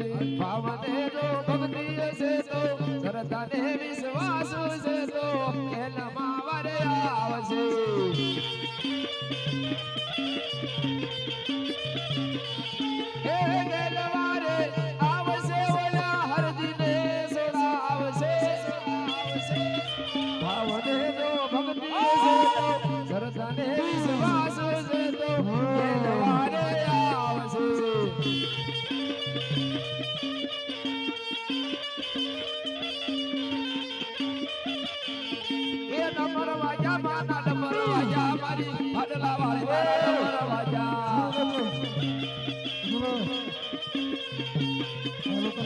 હળી ભાવને જો ભક્તિ હશે તો શ્રદ્ધાને વિશ્વાસ છે તો ખેલમાં વરે આવશે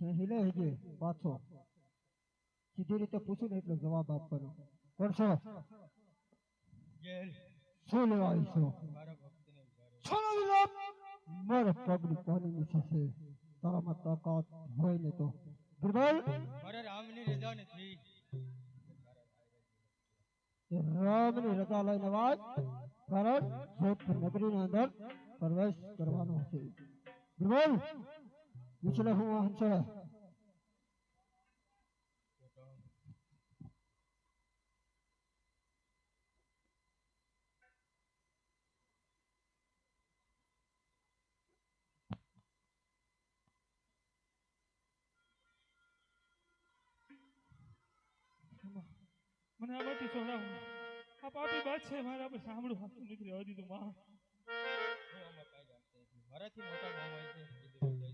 જે हिले હિજે પાછો સીધી રીતે પૂછું ને એટલો જવાબ આપવાનો કરશો શું લેવા આવીશો છોડો વિલાપ મારા પગની પાણી નીચે છે તારામાં તાકાત હોય ને તો બિરબલ મારે રામની રજા નથી એ રામની રજા લઈને વાત કારણ જોધપુર નગરીની અંદર પ્રવેશ કરવાનો છે બિરબલ વાહન છે મને આમાંથી છોડાવો આ પાપી બાદ છે મારા પર સાંભળું હાથું નથી રહેવા દીધું માં. મારાથી મોટા ગામ હોય છે.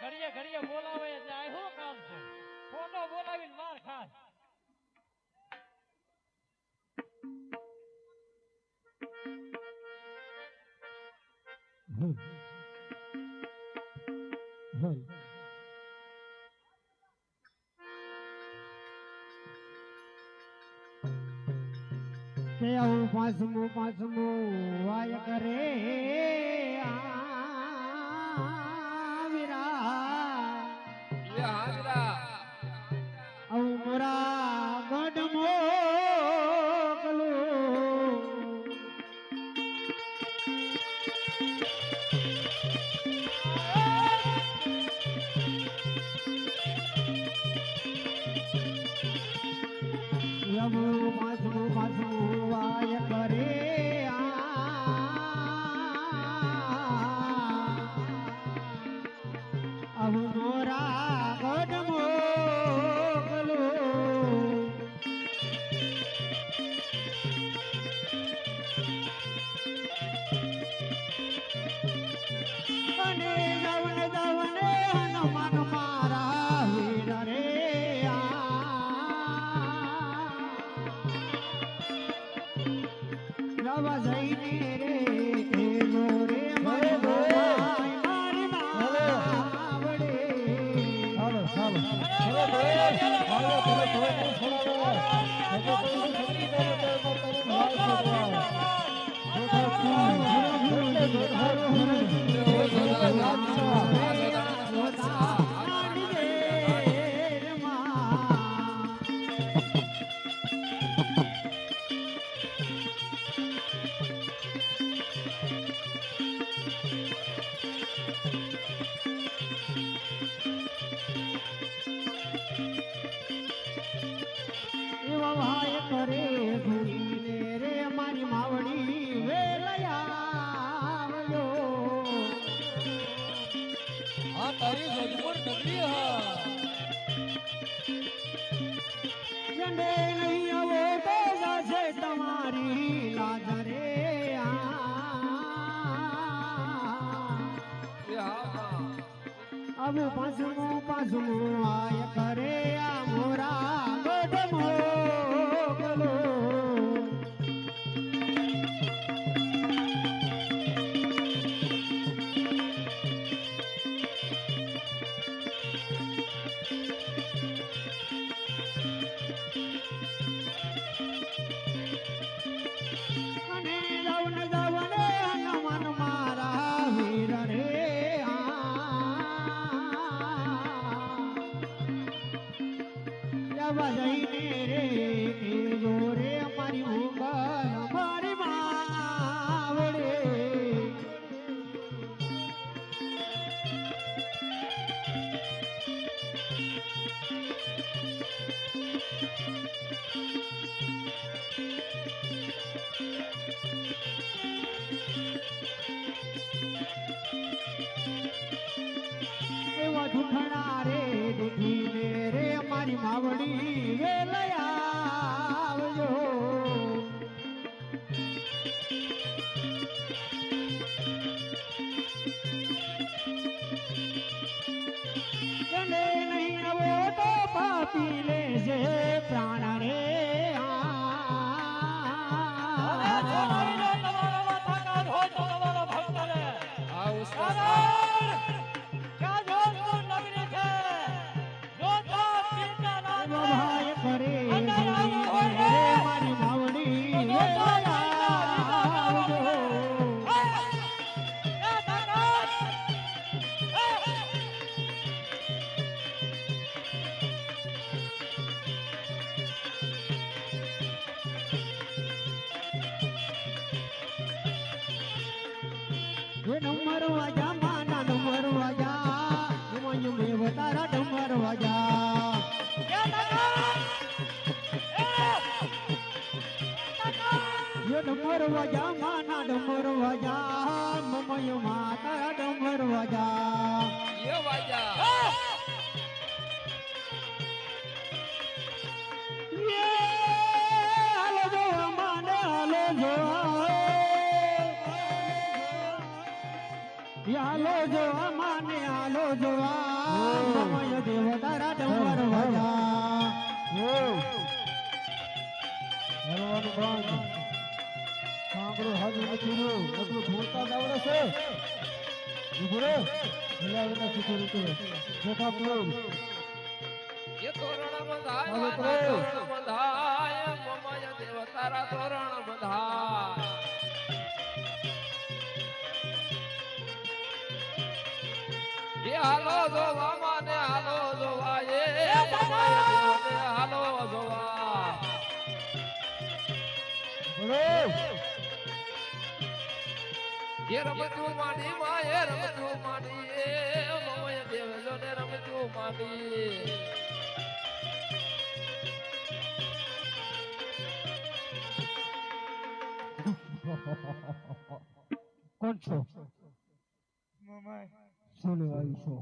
ઘડીએ ઘડીએ બોલાવે એટલે આ શું કામ છે? ફોટો બોલાવીને માર ખાય. પાંચમું પાંચમું વાય કરે આવીરા એ રવા જઈને ડગરી જંડે નહીં તમારી લાજ રે આવું પાછું પાછું આય કરે આ મોરા ગોઢ એ ડમર વાજા માના ડમર વાજા એમાં મેં તારા ડમર વાજા એ તાકાત. એ. એ ડમર વાજા માના ડમર વાજા મમય માતા ડમર વાજા એ વાજા! હાલો જોવા માને હાલો જોવા મમય દેવ તારા ડમર વાજા. સાંભળો છે. તો. તોરણ બંધાય મમય હાલો જોવા માને હાલો જોવા એ મમય હાલો જોવા. બોલો. એ રમતું માની માં એ રમતું માની એ મમય દેવ જોને રમતું માની કોણ છો? મામાએ શું લેવા આવી છો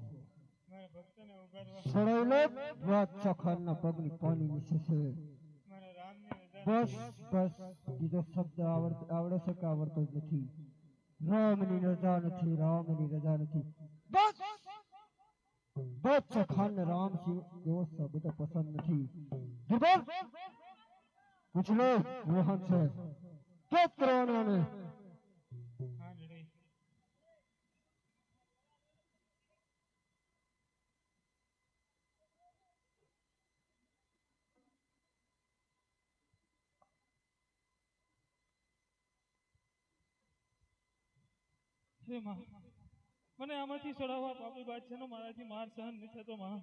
મારા ભક્તને ઉગારવા સડાઈ લે વાત સખારના પગની પાણી નીચે છે મારા રામને રજા બસ બસ બીજો શબ્દ આવડ આવડે છે કે આવડતો જ નથી રામની રજા નથી રામની રજા નથી બસ બસ સખાને રામ સિંહ એવો શબ્દ પસંદ નથી ગિરધર પૂછ લો રોહન છે કે કરવાના હે માં મને આમાંથી છોડાવવા પાપી બાદશાહનો મારાથી માર સહન નથી થતો માં.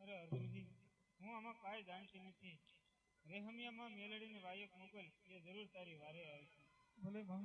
અરે અર્જુનજી હું આમાં કાંઈ જાણતી નથી. રેહમિયામાં મેલડીને વાયક મોકલ એ જરૂર તારી વારે આવશે ભલે માં.